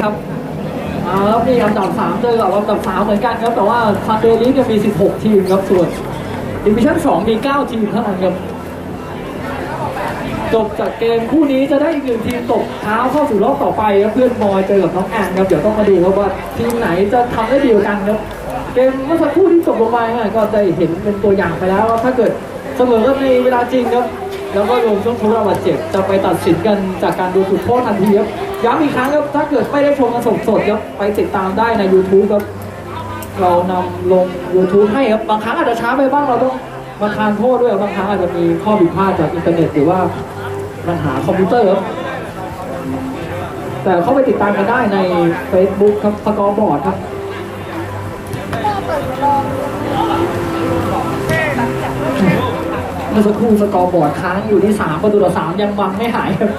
ครับอาแล้วนี่อันดับสามเจอกับอันดับสามเหมือนกันครับ แต่ว่าซันเดย์ลีกเนี่ยมี 16 ทีมครับ ส่วนดิวิชั่น2มี 9 ทีมเท่านั้นครับ จบจากเกมคู่นี้จะได้อีกหนึ่งทีมตกเท้าเข้าสู่รอบต่อไปครับเพื่อนบอยเจอกับน้องแอนครับ เดี๋ยวต้องมาดูครับว่าทีมไหนจะทำได้ดีกว่ากันครับ เกมเมื่อสักครู่ที่จบลงไปก็ได้เห็นเป็นตัวอย่างไปแล้วว่าถ้าเกิดเสมอกันในเวลาจริงครับ แล้วก็รวมช่วงทดบาดเจ็บจะไปตัดสินกันจากการดูจุดโทษทันทีครับ ย้ำอีกครั้งครับ ถ้าเกิดไม่ได้ชมกันสดๆครับไปติดตามได้ใน YouTube ครับ เรานำลง YouTube ให้ครับ บางครั้งอาจจะช้าไปบ้างเราต้องมาทานโทษด้วยบางครั้งอาจจะมีข้อผิดพลาดจากอินเทอร์เน็ตหรือว่าปัญหาคอมพิวเตอร์ครับแต่เข้าไปติดตามกันได้ใน Facebook ครับสกอร์บอร์ดครับเมื่อสักครู่สกอร์บอร์ดค้างอยู่ที่ 3 ประตูต่อ 3 ยังวังไม่หายครับ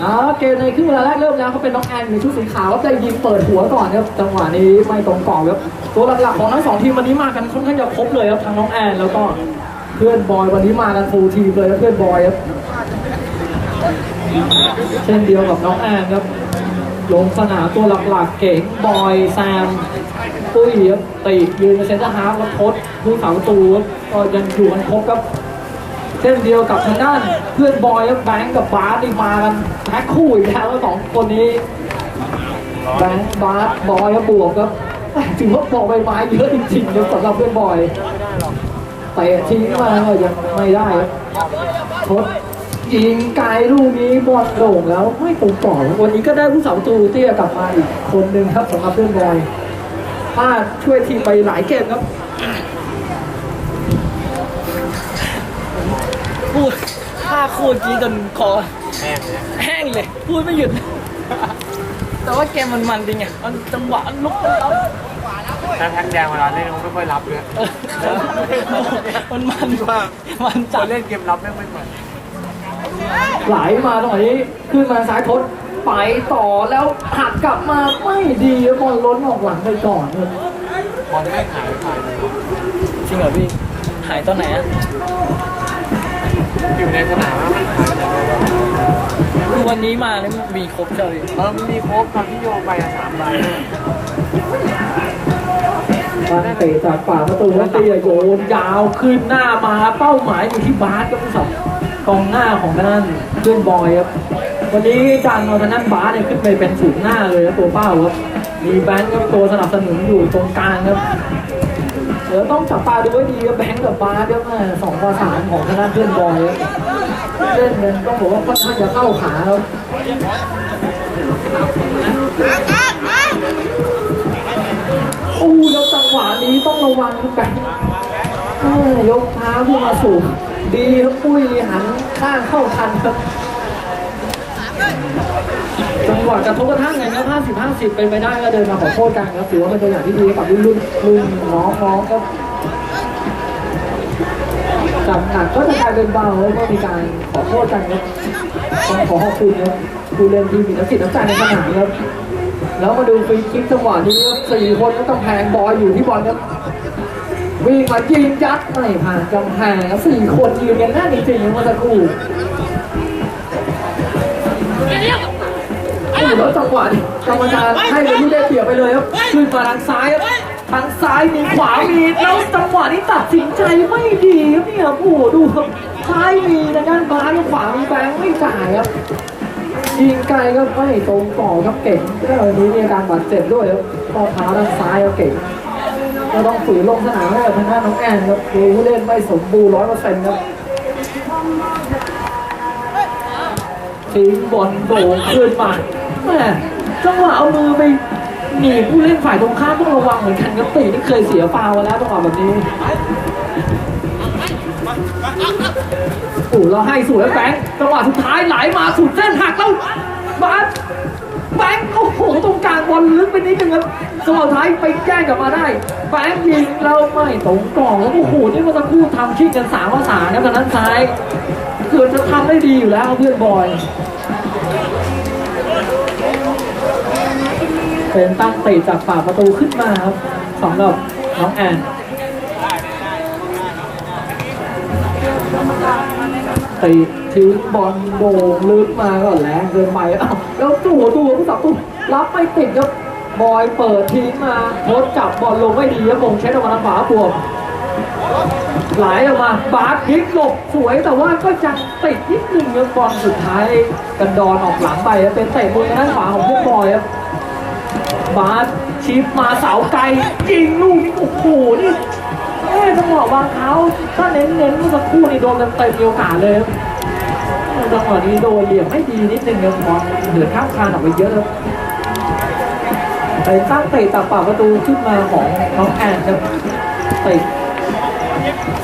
เอเกมในครึ่งเวลาแรกเริ่มแล้วเขาเป็นน้องแอนในชุดสีขาวครับได้ยิงเปิดหัวก่อนครับจังหวะนี้ไม่ตรงกรอบครับตัวหลักๆของทั้งสองทีมวันนี้มากันค่อนข้างจะครบเลยครับทั้งน้องแอนแล้วก็เพื่อนบอยวันนี้มากันฟูลทีมเลยครับเพื่อนบอยครับเช่นเดียวกับน้องแอนครับลงสนามตัวหลักๆเก่งบอยแซมตุ้ยครับตียืนในเซนเตอร์ฮาร์ฟแล้วโคดผู้สาประตูก็ยังอยู่กันครบครับ เช่นเดียวกับทางด้านเพื่อนบอยและแบงก์กับบาสนี่มากันแพ็คคู่อีกแล้วสองคนนี้แบงก์บาสบอยและบวกครับถือว่าบอกใบไม้เยอะจริงๆครับสำหรับเพื่อนบอยเตะทิ้งมาก็ยังไม่ได้ครับทดยิงไกลลูกนี้บอลโด่งแล้วไม่ตรงกรอวันนี้ก็ได้ผู้สาประตูเตี้ยกลับมาอีกคนหนึ่งครับสำหรับเพื่อนบอยพลาดช่วยทีมไปหลายเกมครับ พูดฆ่าโคตรกี้จนคอแห้งเลย พูดไม่หยุด แต่ว่าเกมมันมันจริงไงมันจังหวะลุกมันแล้วถ้าแท็กแดงเวลาเล่นเขาไม่ค่อยรับเลยเออมันมันมันคจัด นเล่นเกมรับไม่ค่อยเหมือนไหลมาตรงนี้ขึ้นมาซ้ายทดไปต่อแล้วหักกลับมาไม่ดีบอลล้นออกหลังไปก่อนเลยบอลไม่หายไปจริงเหรอพี่ หายตอนไหนอะ อยู่ในสนามแล้วมันหายไปเลยคือวันนี้มาเนี่ยมีครบเลยเออมันมีโค้กตอนที่โยนไปอะสามใบบานเตะจากฝ่าประตูแล้วเตียโยนยาวขึ้นหน้ามาเป้าหมายอยู่ที่บาสครับผู้สองกองหน้าของทางด้านเพื่อนบอยครับวันนี้จานเอาทางด้านบาสเนี่ยขึ้นไปเป็นสูงหน้าเลยนะตัวเป้าครับมีแบงค์ครับตัวสนับสนุนอยู่ตรงกลางครับเดี๋ยวต้องจับตาดูให้ดีครับแบงค์กับบาสครับแม่สองประสานของทางด้านเพื่อนบอยเล่นกันต้องบอกว่าค่อนข้างจะเข้าขาครับโอ้แล้วจังหวะนี้ต้องระวังครับแบงค์ยยกเท้าขึ้นมาสูงดีครับปุ้ยหันข้างเข้าทันครับ จังหวะกระทบกระทั่งไงครับ 50 50 เป็นไปได้ก็เดินมาขอโทษกันครับถือว่าเป็นตัวอย่างที่ดีกับรุ่นรุ่นรุ่นน้องน้องครับจับหนักก็จะกลายเป็นเบาแล้วก็มีการขอโทษกันครับต้องขอขอบคุณครับผู้เล่นที่มีน้ำจิตน้ำใจในสนามครับแล้วมาดูฟรีคิกจังหวะนี้ครับสี่คนก็ต้องแพงบอยอยู่ที่บอลครับวิ่งมายิงยัดไม่ผ่านกำแพงครับสี่คนยืนกันแน่นจริงๆเมื่อสักครู่ อ้โหแล้วจังหวะนี้กรรมการให้เลยที่ได้เปรียบไปเลยครับขึ้นมาทางซ้ายครับทางซ้ายมีขวามีแล้วจังหวะนี้ตัดสินใจไม่ดีครับเนี่ยโอ้โหดูครับซ้ายมีทางด้านซ้ายขวามีแบงค์ไม่จ่ายครับยิงไกลก็ไม่ตรงต่อครับเก่งแล้ววันนี้มีอาการบาดเจ็บด้วยครับข้อเท้าด้านซ้ายครับเก่งก็ต้องฝืนลงสนามให้กับทางด้านน้องแอนครับดูผู้เล่นไม่สมบูรณ์ร้อยเปอร์เซ็นต์ครับทิ้งบอลโด่งขึ้นมา แม่จังหวะเอามือไปหนีบผู้เล่นฝ่ายตรงข้ามต้องระวังเหมือนกันครับตีนี่เคยเสียฟาวล์มาแล้วจังหวะแบบนี้โอ้เราให้สวยแบงค์จังหวะสุดท้ายไหลมาสุดเส้นหักแล้วบาสแบงค์โอ้โหตรงกลางบอลลึกไปนิดนึงครับจังหวะสุดท้ายไปแก้กลับมาได้แบงค์ยิงแล้วไม่ตรงกล่องแล้วโอ้โหนี่มื่อสักครู่ทำชิงกันสามภาษาครับทางด้านซ้ายเกือจะทำได้ดีอยู่แล้วเพื่อนบอย เป็นตั้งเตะจากปาประตูขึ้นมาครับสำหรับน้องแอนเตะทิ้งบอลโด่งลึกมาก็แรงเกินไปอ้าแล้วตัวตัวผู้สับตัวรับไม่ติดครับบอยเปิดทิ้งมาโพสจับบอลลงไม่ดีครับมงเช็ดออกมาทางขวาบวมไหลออกมาบาสพลิกหลบสวยแต่ว่าก็ยังติดนิดนึงครับบอลสุดท้ายกันดอนออกหลังไปเป็นเตะมือด้านขวาของเพื่อนบอยครับ บาสชิปมาเสาไกลยิงลูกนี้โอ้โหนี่เอ๊ะจังหวะวางเท้าถ้าเน้นๆเมื่อสักครู่นี่โดนเต็มมีโอกาสเลยครับจังหวะนี้โดนเหลี่ยมไม่ดีนิดนึงครับบอเหลือข้ามคานออกไปเยอะครับไปตั้งเตะตัดปากประตูขึ้นมาของน้องแอนครับเตะ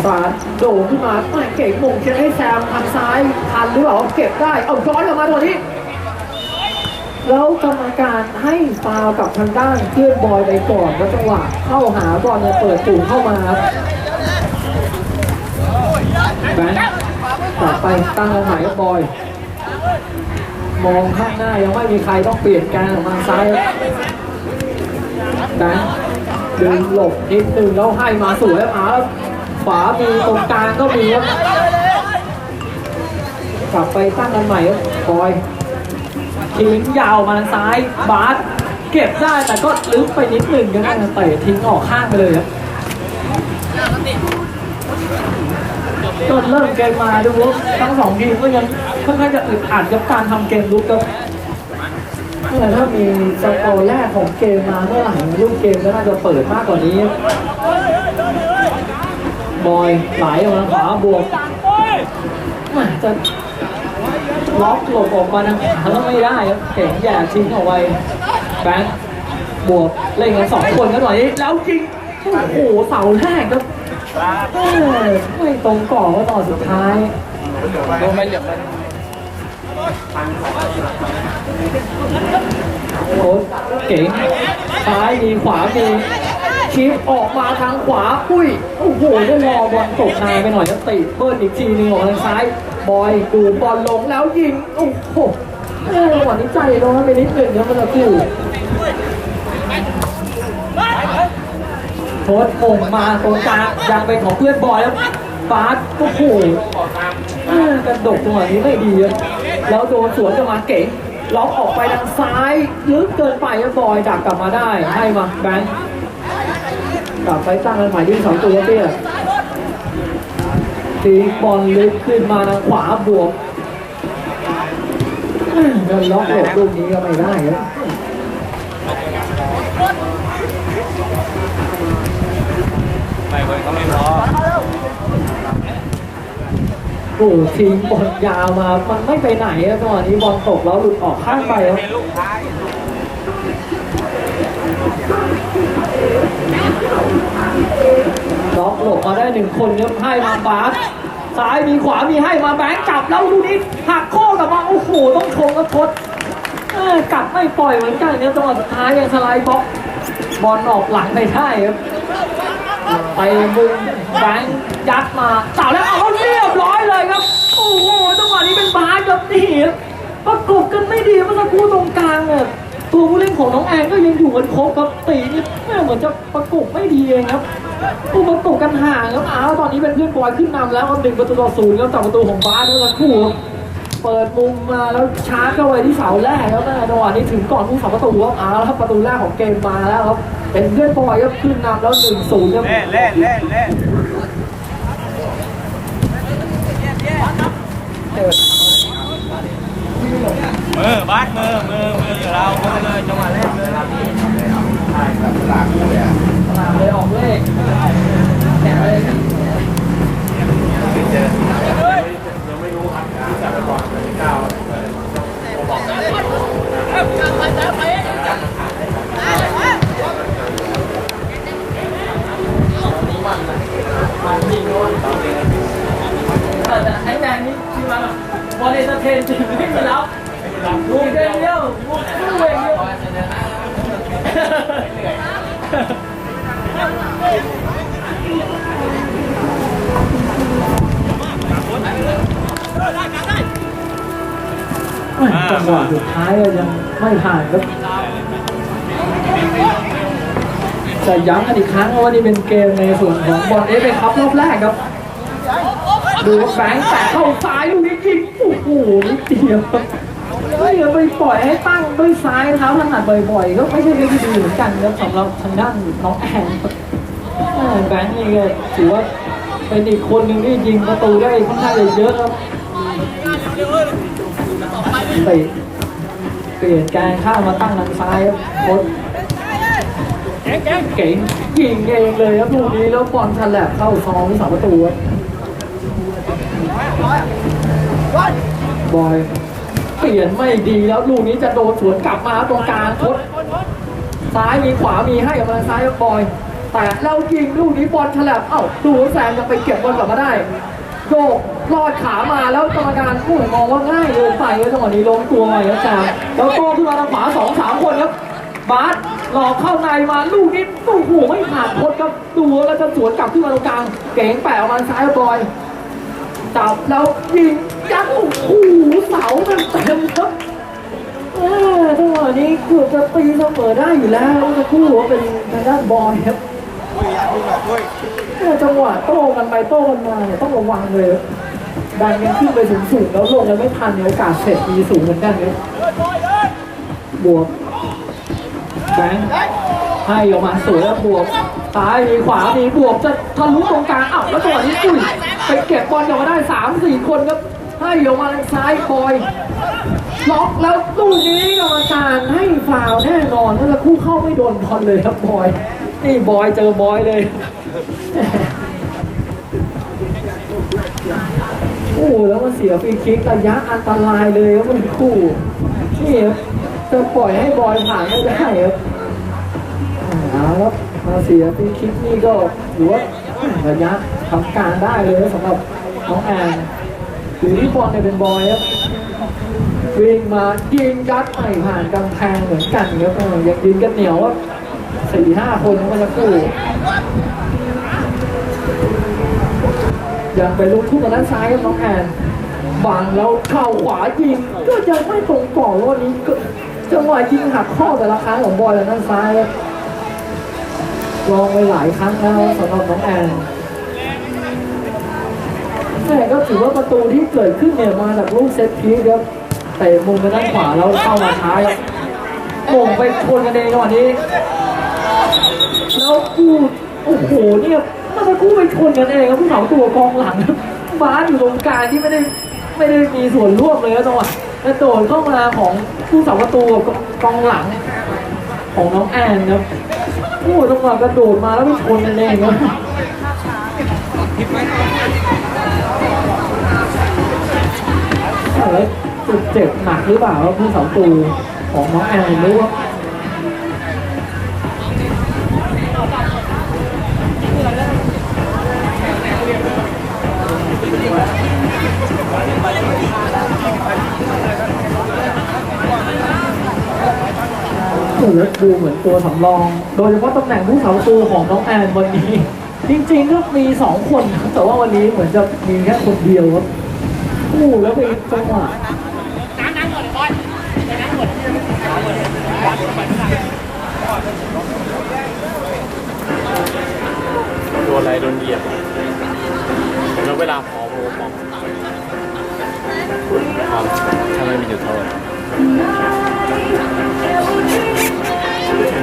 สาดโด่งขึ้นมาแม่เก่งมงเช็ดให้แซมทางซ้ายทันหรือเปล่าเก็บได้เอาย้อนกลับมาตัวนี้ แล้วกรรมการให้ฟาวกับทางด้านเพื่อนบอยไปก่อนแล้วจังหวะเข้าหาบอลเนี่ยเปิดตูเข้ามาครับแบงค์ต่อไปตั้งเอาหมายกับบอย มองข้างหน้ายังไม่มีใครต้องเปลี่ยนการออกมาซ้ายแบงค์ดึงหลบนิดนึงแล้วให้มาสวยอาครับขวามีตรงกลางก็มีครับกลับไปตั้งกันใหม่ครับบอย ทิ้งยาวมาซ้ายบาสเก็บได้แต่ก็ลึกไปนิดหนึ่งครับเตะทิ้งออกข้างไปเลยครับจนเริ่มเกมมาดูว่าทั้งสองทีมก็ยังค่อนข้างจะอึดอัดกับการทำเกมลุกครับเมื่ถ้ามีสกอร์แรกของเกมมาเมื่อไหร่ลูกเกมก็น่าจะเปิดมากกว่านี้ บอยไหลออกมาขวาบวกจะ ล็อกหลบออกมาทางขวาแล้วไม่ได้ครับเก่งแย่ทิ้งเอาไว้แบงค์บวกเล่นกันสองคนกันหน่อยแล้วจริงโอ้โหเสาแรกครับเอ้ยไม่ตรงกรอก็ตอนสุดท้ายโดนไปเหลือไปโอ้เก่งซ้ายมีขวามีชิปออกมาทางขวา อุ้ย โอ้โหได้รอบอลตกนายไปหน่อยครับติเบิ้ลอีกทีหนึงออกทางซ้าย บอยดูบอลลงแล้วยิง โอ้โหเอ้ยวันนี้ใจร้อนไปนิดหนึ่งครับมันจะคู่โทษมงมาตรงกลางยังเป็นของเพื่อนบอยแล้วบาสก็โผล่เอ้กระดกจังหวะนี้ไม่ดีแล้วโดนสวนจะมาเก๋งล็อกออกไปทางซ้ายลึกเกินไปบบอยดักกลับมาได้ให้มาแบงค์กลับไปตั้งกันใหม่ที่สองตัวเตี้ย ตีบอลลึกขึ้นมาทางขวาบวกเดินล็อกหลบลูกนี้ก็ไม่ได้ครับไม่เว้ยก็ไม่พอโอ้ทิ้งบอลยาวมา มันไม่ไปไหนอะจังหวะนี้บอลตกแล้วหลุดออกข้างไปครับ ล็อกหลบมาได้หนึ่งคนครับให้มาบาสซ้ายมีขวามีให้มาแบงค์จับแล้วดูนี้หักข้อกลับมาโอ้โหต้องชมกระทดกลับไม่ปล่อยเหมือนกันครับจังหวะสุดท้ายยังสไลด์บล็อกบอลออกหลังไปได้ครับไปมุมแบงค์ยัดมาเต่าแล้วเอาเรียบร้อยเลยครับ โอ้โหจังหวะนี้เป็นบาสครับนี่ประกบกันไม่ดีเมื่อสักครู่ตรงกลางเนี่ยตัวผู้เล่นของน้องแอนก็ยังอยู่กันครบครับตีนี่เหมือนจะประกบไม่ดีเองครับ ตัวประตูกันห่างครับอ้าวตอนนี้เป็นเพื่อนบอยขึ้นนำแล้วหนึ่งประตูต่อศูนย์ครับจากประตูของบาสเมื่อสักครู่ครับเปิดมุมมาแล้วชาร์จเข้าไปที่เสาแรกครับแม่จังหวะนี้ถึงก่อนผู้สาประตูครับอ้าวแล้วครับประตูแรกของเกมมาแล้วครับเป็นเพื่อนบอยครับขึ้นนำแล้วหนึ่งศูนย์ครับเล่นเล่นเล่นเมือบัสมือมือมือเรามือเลยจังหวะเล่นมือเราเลย ย้ำกันอีกครั้งว่านี่เป็นเกมในส่วนของบอลเอฟเอคัพรอบแรกครับ ดูแบงค์แตะเข้าซ้ายลูกนี้ยิงโอ้โหนิดเดียวครับไม่ไปปล่อยให้ตั้งด้วยซ้ายเท้าถนัดบ่อยๆก็ไม่ใช่เรื่องที่ดีเหมือนกันครับสำหรับทางด้านน้องแอนแบงค์นี่ก็ถือว่าเป็นอีกคนหนึ่งที่ยิงประตูได้ค่อนข้างเยอะครับเตะเปลี่ยนการข้ามมาตั้งทางซ้ายครับ โค้ชเก่งยิงเองเลยครับลูกนี้แล้วบอลทันแหลกเข้าซองที่สามประตูครับบอยเปลี่ยนไม่ดีแล้วลูกนี้จะโดนสวนกลับมาตรงกลางทดซ้ายมีขวามีให้กับมาซ้ายกับบอย แต่แล้วยิงลูกนี้บอลฉลับเอ้าดูว่าแซมจะไปเก็บบอลกลับมาได้โยกลอดขามาแล้วกรรมการผู้มองว่าง่ายเลยไปแล้วจังหวะนี้ล้มตัวไปครับแซมแล้วโต้ขึ้นมาทางขวาสองสามคนครับบาส หลอกเข้าในมาลูกนี้โอ้โหไม่ผ่านพดครับดูแล้วจะสวนกลับขึ้นมาตรงกลาง เก๋งแปะออกมาซ้ายกับอยจับแล้วยิงยัดโอ้โหเสาเต็มเต็มครับเออจังหวะนี้เกือบจะตีเสมอได้อยู่แล้วจะพูดว่าเป็นทางด้านบอยครับเนี่ยจังหวะโต้กันไปโต้กันมาเนี่ยต้องระวังเลยบดันกันขึ้นไปสูงสูงๆแล้วลงกันไม่ทันเนี่ยโอกาสเสร็จมีสูงเหมือนกันครับบวก แบงค์ให้ออกมาสวยแล้วบวกซ้ายมีขวามีบวกจะทะลุตรงกลางอ้าวแล้วจังหวะนี้อุ้ยไปเก็บบอลกลับมาได้สามสี่คนครับให้ออกมาทางซ้ายบอยล็อกแล้วลูกนี้กรรมการให้ฟาวแน่นอนถ้าจะคู่เข้าไม่โดนบอลเลยครับบอยนี่บอยเจอบอยเลยโอ้แล้วมันเสียฟรีคิกระยะอันตรายเลยครับมันคู่นี่ครับ จะปล่อยให้บอยผ่านไม่ได้ครับเอาครับมาเสียฟรีคิกนี่ก็ถือว่าระยะทำการได้เลยสำหรับน้องแอนหรือที่บอลเนี่ยเป็นบอยครับวิ่งมายิงยัดไม่ผ่านกำแพงเหมือนกันครับยังยืนกันเหนียวว่าสี่ห้าคนมันจะกู้ยังไปลุกทุ่งกับด้านซ้ายครับน้องแอนบังแล้วเข่าขวายิงก็ยังไม่ตรงกรอบวันนี้ก็ จังหวะยิงหักข้อแต่ละครั้งของบอยและด้านซ้ายครับลองไปหลายครั้งแล้วสำหรับน้องแอนแต่ก็ถือว่าประตูที่เกิดขึ้นเนี่ยมาจากลูกเซตพีครับเตะมุมไปด้านขวาแล้วเข้ามาท้ายครับโป่งไปชนกันเองจังหวะนี้แล้วกูโอ้โหเนี่ยมันจะกู้ไปชนกันเองครับผู้สาวตัวกองหลังบาสอยู่ตรงกลางที่ไม่ได้ไม่ได้มีส่วนร่วมเลยครับจังหวะ กระโดดเข้ามาของผู้สาวประตูกับกองหลัง ของน้องแอนครับโอ้จังหวะกระโดดมาแล้วไปชนกันเองครับเอ้ยจุดเจ็บหนักหรือเปล่าครับผู้สาวตูของน้องแอนหรือว่าโอ้ โหแล้วดูเหมือนตัวสำรอง โดยเฉพาะตำแหน่งผู้สาวประตูของน้องแอนวันนี้ จริงๆก็มีสองคนครับแต่ว่าวันนี้เหมือนจะมีแค่คนเดียวครับโอ้โหแล้วไปจังหวะโดนอะไรโดนเหยียบแล้วเวลาพอโมมองครับถ้ไม่มีจุดโทษ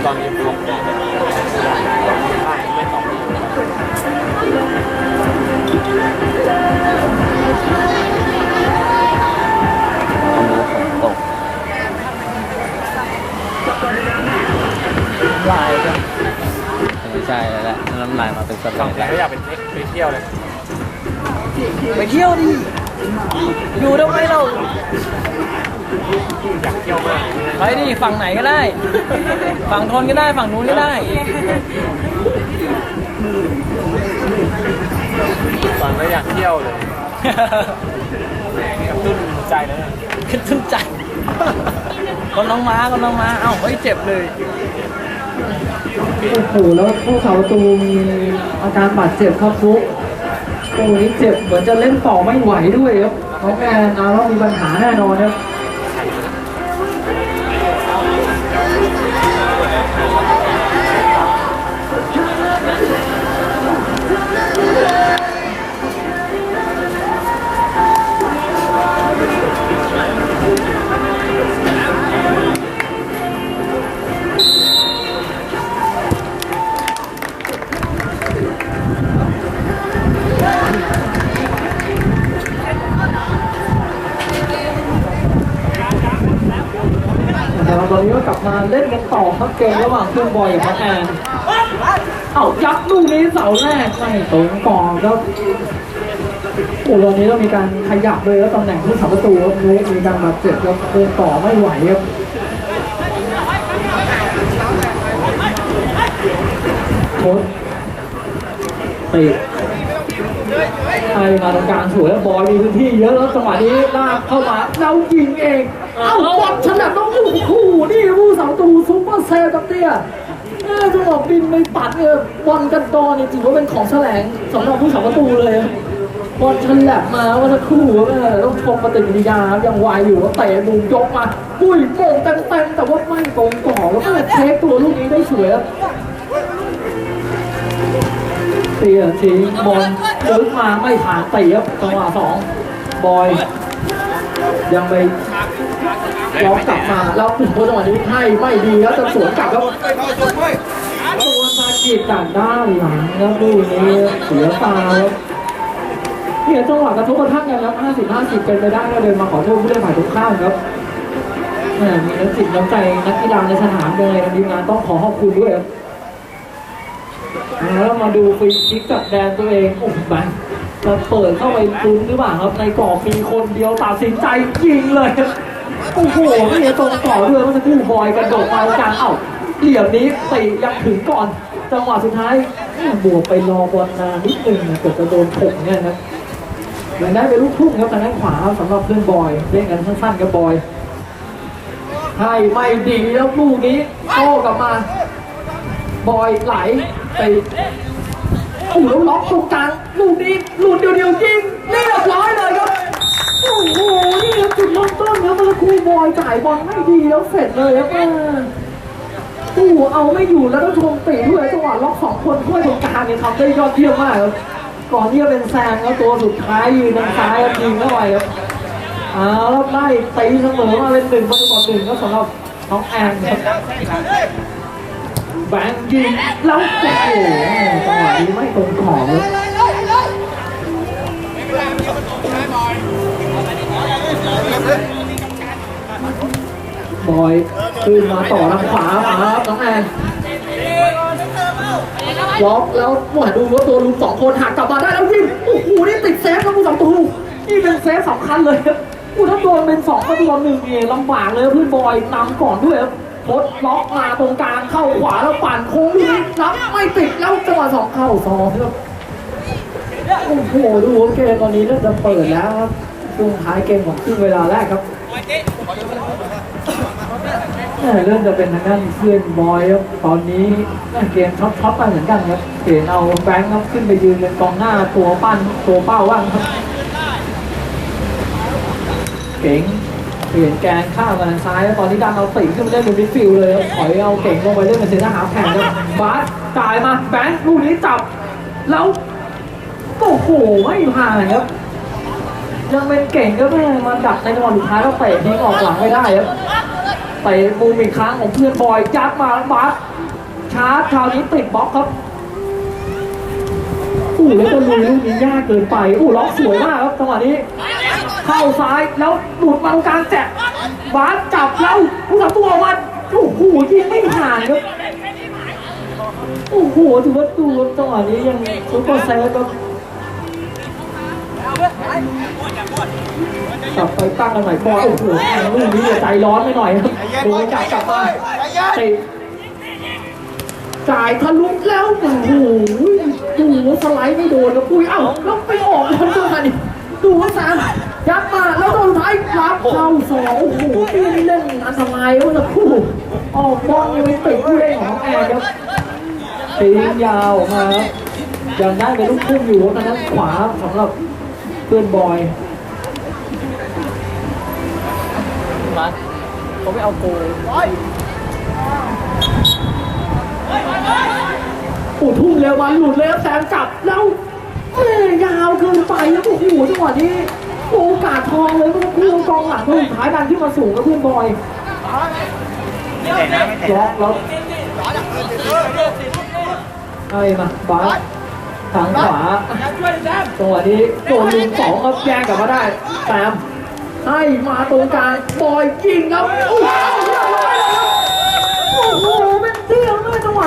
ตอนนี้ผมได้ไม่ตอบตกลายกันไม่ใช่แล้วแหละน้ำลายมาเป็นสฟังเต็ปเพลงก็อยากเป็นไปเที่ยวเลยไปเที่ยวดิ อยู่ทำไมเรา อยากเที่ยวมากไปดิฝั่งไหนก็ได้ ฝั่งทนก็ได้ฝั่งนู้นก็ได้ฟังแล้วอยากเที่ยวเลยกระตุ้นใจเลยขึ้นตุ้นใจคนน้องม้าคนน้องม้าเอ้าเฮ้ยเจ็บเลยโอ้โหแล้วผู้สาวประตูมีอาการบาดเจ็บครับฟุกโอ้ยเจ็บเหมือนจะเล่นต่อไม่ไหวด้วยครับน้องแอนเอาแล้วมีปัญหาแน่นอนครับ เล่นกันต่อครับเกมระหว่างเพื่อนบอยกับน้องแอนเอ้ายัดลูกนี้เสาแรกไม่ตรงกรอบครับโอ้ตอนนี้ต้องมีการขยับเลยแล้วตำแหน่งผู้สาประตูครับนุ้ยมีการบาดเจ็บแล้วเดินต่อไม่ไหวครับโค้ชติดไอ้มาตรงกลางสวยแล้วบอยมีพื้นที่เยอะแล้วจังหวะนี้ลากเข้ามาแล้วยิงเอง เอ้าบอลฉลับต้อง โอ้นี่ผู้สาประตูซุปเปอร์เซลกับเตี้ยเออจังหวะบินไปปัดเนี่ยบอลกันดอนเนี่ยถือว่าเป็นของแสลงสำหรับผู้สาประตูเลยบอลฉลับมาเมื่อสักครู่เออต้องชมปฏิกิริยายังไวอยู่ว่าเตะมุมยกมาปุ้ยโป่งเต็มๆแต่ว่าไม่ตรงกรอแล้วก็เทคตัวลูกนี้ได้สวยครับเตียทิ้งบอลลึกมาไม่ผ่านเตะครับจังหวะสองบอย ยังไป ล็อกกลับมาแล้วถึงจังหวะนี้ให้ไม่ดีแล้วจะสวนกลับแล้วตัวซากิจากด้านหลังครับลูกนี้เสียตาครับเนี่ยจังหวะกระทบกระทั่งกันครับ 50 50 เป็นไปได้ก็เดินมาขอโทษผู้เล่นฝ่ายตรงข้ามครับมีน้ำจิตน้ำใจนักกีฬาในสนามเลยทีมงานต้องขอขอบคุณด้วยครับแล้วมาดูฟรีคิกจากแดนตัวเองโอ้โหแบงค์จะเปิดเข้าไปลุ้นหรือเปล่าครับในกรอบมีคนเดียวตัดสินใจยิงเลยครับ โอ้โหนี่ตรงต่อด้วยเมื่อสักครู่บอยกระโดดมาตรงกลางเอ้าเหลี่ยมนี้ตียังถึงก่อน จังหวะสุดท้ายบวกไปรอบอลนานนิดนึงเกือบจะโดนถกเนี่ยนะยังได้เป็นลูกทุ่งครับทางด้านขวาสำหรับเพื่อนบอยเล่นกันสั้นๆกับบอยให้ไม่ดีแล้วลูกนี้โต้กลับมา บอยไหลไปโอ้แล้วล็อกตรงกลางลูกนี้หลุดเดียวๆยิงเรียบร้อยเลย โอ้โห นี่ครับจุดเริ่มต้นครับเมื่อสักครู่บอยจ่ายบอลไม่ดีแล้วเสร็จเลยครับแม่โอ้โหเอาไม่อยู่แล้วต้องชมตีด้วยจังหวะล็อกสองคนช่วยตรงกลางเนี่ยทำได้ยอดเยี่ยมมากครับก่อนที่จะเป็นแซงแล้วตัวสุดท้ายยืนทางซ้ายครับยิงเข้าไปครับเอาแล้วไล่ตีเสมอมาเป็นหนึ่งประตูต่อหนึ่งก็สำหรับน้องแอนครับแบงค์ยิงแล้วโอ้โหจังหวะนี้ไม่ตรงขอบเลย บอยขึ้นมาต่อทางขวาครับน้องแอนล็อกแล้วหมวยดูว่าตัวลุงสองคนหักกลับมาได้แล้วยิงโอ้โหนี่ติดเซฟครับผู้สองตูนี่เป็นเซฟสำคัญเลยกูถ้าโดนเป็นสองประตูต่อหนึ่งเนี่ยลำบากเลยเพื่อนบอยนำก่อนด้วยครับพดล็อกมาตรงกลางเข้าขวาแล้วปั่นโค้งนี้รับไม่ติดแล้วจังหวะสองเข้าสองครับโอ้โหดูว่าเกมตอนนี้เริ่มจะเปิดแล้วครับ ช่วงท้ายเกมของครึ่งเวลาแรกครับเริ่มจะเป็นทางด้านเพื่อนบอยครับตอนนี้เกมท็อปท็อปไปเหมือนกันครับเปลี่ยนเอาแบงค์ครับขึ้นไปยืนเป็นกองหน้าตัวปั้นตัวเป้าว่างครับเก่งเปลี่ยนแกนข้ามมาทางซ้ายแล้วตอนนี้ดันเอาติขึ้นไปเล่นบนมิดฟิลด์เลยครับถอยเอาเก่งลงไปเล่นเป็นเซนเตอร์ฮาฟแข่งครับบาสจ่ายมาแบงค์ลูกนี้จับแล้วโอ้โหไม่ผ่านครับ ยังเป็นเก่งก็แม่มาดักในจังหวะสุดท้ายแล้วเตะทิ้งออกหลังไม่ได้ครับไปมุมอีกครั้งของเพื่อนบอยยัดมาบัสชาร์จคราวนี้ติดบล็อกครับอู้แล้วก็ลุยลูกนี้ยากเกินไปอู้ล็อกสวยมากครับจังหวะนี้ เข้าซ้ายแล้วหลุดมาตรงกลางแจกบาสจับแล้วผู้สับตัวมันโอ้โหยิงไม่ผ่านครับโอ้โหถือว่าดูครับจังหวะนี้ยังซุปเปอร์เซฟครับ กลับไปตั้งกันใหม่บอลโอ้โหลูกนี้ใจร้อนไปหน่อยครับโดนจับกลับมาติดจ่ายทะลุแล้วโอ้โหดูว่าสไลด์ไม่โดนครับปุ้ยเอ้าแล้วไปออกบอลตัวนี้ดูว่าสามยัดมาแล้วโดนท้ายรับเข้าสองโอ้โหพี่นี่เล่นอันตรายว่าจะคู่ออกบอลยังไม่ติดผู้เล่นของแอร์ครับตียาวมาครับยังได้เป็นลูกพุ่งอยู่ทางด้านขวาสำหรับ เพื่อนบอยมาเขาไม่เอาโกลโอ้ทุ่มเร็วมาหลุดเลยครับแซมจับแล้วเอ้ยยาวเกินไปแล้วโอ้โหจังหวะนี้โอกาสทองเลยเมื่อสักครู่กองหลังคนสุดท้ายดันขึ้นมาสูงกับเพื่อนบอยไม่เตะนะไม่เตะล็อกแล้วไอ้มาบาส ทางขวาจังหวะนี้โดนลุงสองครับแย่งกลับมาได้แซมให้มาตรงกลางบอยยิงครับโอ้โห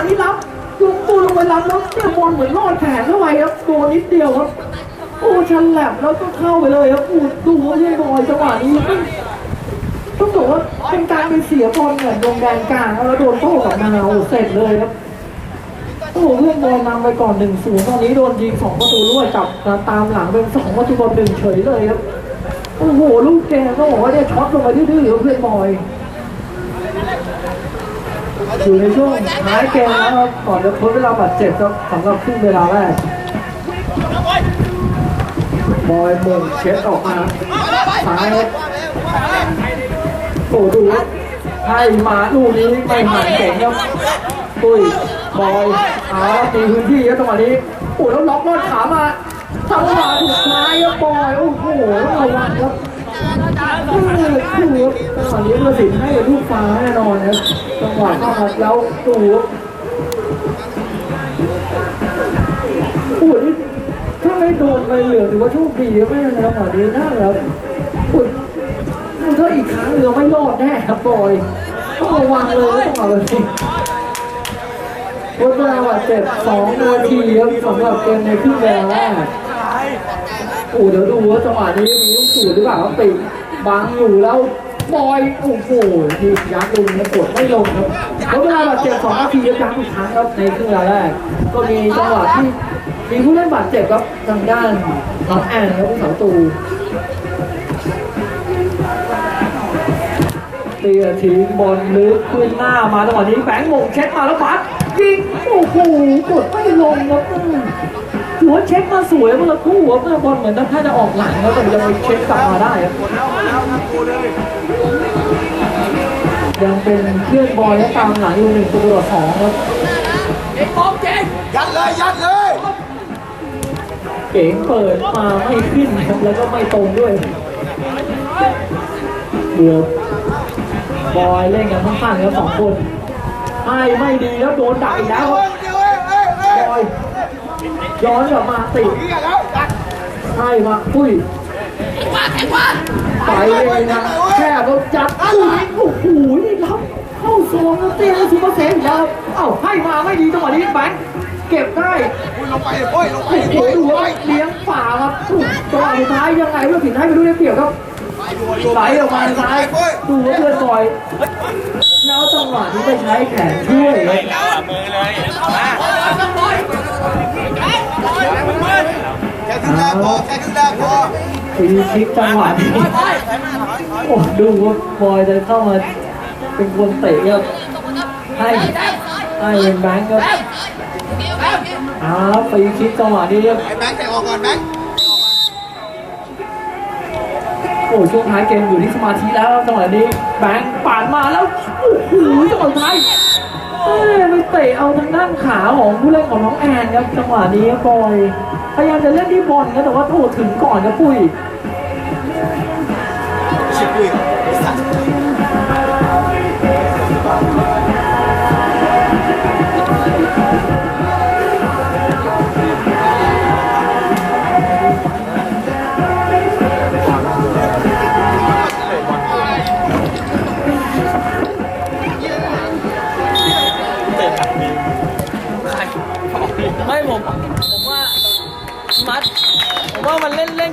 นี้รับลงตัวลงไปรับแล้วเนี่ยบอลเหมือนลอดแขนเข้าไปครับโดนนิดเดียวครับโอ้ชันแหลบแล้วก็เข้าไปเลยครับอูดดูว่าเย่บอยจังหวะนี้ต้องบอกว่าเป็นการไปเสียบอลเหมือนลงแดนกลางแล้วโดนโต้กลับมาโอ้เสร็จเลยครับ โอ้โหเพื่อนบอลนำไปก่อนหนึ่งศูนย์ตอนนี้โดนยิงสองประตูรวดกับตามหลังเป็นสองประตูบอลหนึ่งเฉยเลยครับโอ้โหลูกแกก็บอกว่าเนี่ยช็อตลงไปดื้อๆครับเพื่อนบอยอยู่ในช่วงท้ายเกมแล้วครับก่อนจะพ้นเวลาบาดเจ็บครับสำหรับครึ่งเวลาแรกบอยมงเช็ดออกมาซ้ายครับโอ้ดูให้มาลูกนี้ไม่หันเก่งครับตุ้ย บอยอาตีพื้นที่ครับจังหวะนี้โอ้แล้วล็อกลอดขามาจังหวะสุดท้ายครับบอยโอ้โหระวังครับคือคือครับจังหวนี้เมื่อสินให้ลูกฟ้าแน่นอนครับจังหวะเข้ามาแล้วดูครับโอ้โหนี่ถ้าไม่โดนไปเหลือถือว่าโชคดีไม่นะหมอดีน่าครับอุดถ้าอีกครั้งเรือไม่รอดแน่ครับบอยต้องระวังเลยต้องเอาเลย สิวันเวลาบาดเจ็บสองนาทีครับสำหรับเกมในครึ่งเวลาแรกโอ้เดี๋ยวดูว่าจังหวะนี้มีลูกสูดหรือเปล่าครับติดบังอยู่แล้วบอยโอ้โหทียักษ์ลงนะกดไม่ลงครับล้วเวลาบาดเจ็บสองนาทียักษ์อีกครั้งครับในครึ่งเวลาแรกก็มีจังหวะที่มีผู้เล่นบาดเจ็บครับทางด้านน้องแอนครับผู้สาวตูเตียทิ้งบอลลึกขึ้นหน้ามาจังหวะนี้แฝงมงเช็คมาแล้วบัส ยิงโอ้โหกดไม่ลงครับอืมถือว่าเช็คมาสวยเมื่อสักครู่ครับเมื่อบอลเหมือนถ้าจะออกหลังแล้วแต่ยังเช็คกลับมาได้ครับยังเป็นเพื่อนบอลและตามหลังอยู่หนึ่งตัวต่อสองครับเอ็กบอกเจ๊งยัดเลยยัดเลยเก๋งเปิดมาไม่ขึ้นครับแล้วก็ไม่ตรงด้วยเดือบอยเล่นกันข้างๆครับสองคน ให้ไม่ดีแล้วโดนดักอีกแล้วครับเดี๋ยวเฮ้ยเฮ้ยเฮ้ยบอยย้อนกลับมาติดเฮียแล้วยัดให้มาปุ้ยไปเลยนะแค่รถจัดปุ้ยโอ้โหนี่รับเข้าโซนแล้วเตี้ยแล้วซูเปอร์เซฟอีกแล้วเอ้าให้มาไม่ดีจังหวะนี้แบงค์เก็บได้อุ้ยลงไปเฮ้ยลงไปโอ้โหเฮ้ยดูเฮ้ว่ายเลี้ยงฝ่าครับจังหวะสุดท้ายยังไงเพื่อผิดให้ไปดูได้เปรียบครับไหลออกมาซ้ายดูว่าเพื่อนบอย แล้วจังหวะนี้ไปใช้แขนช่วยครับเรามือเลยมาแค่ครึ่งแรกพอแค่ครึ่งแรกพอฟรีคิกจังหวะนี้โอ้ดูว่าบอยจะเข้ามาเป็นคนเตะครับให้ให้เป็นแบงค์ครับอ้าวฟรีคิกจังหวะนี้ครับไอ้แบงค์แต่ออกก่อนแบงค์ โอ้ช่วงท้ายเกมอยู่ที่สมาธิแล้วจังหวะนี้แบงค์ปาดมาแล้วโอ้โหจังหวะสุดท้ายเอ้ยไปเตะเอาทางด้านขาของผู้เล่นของน้องแอนครับจังหวะนี้ครับอยพยายามจะเล่นที่บอลนะแต่ว่าโอ้ถึงก่อนนะปุ้ยชิปุ้ย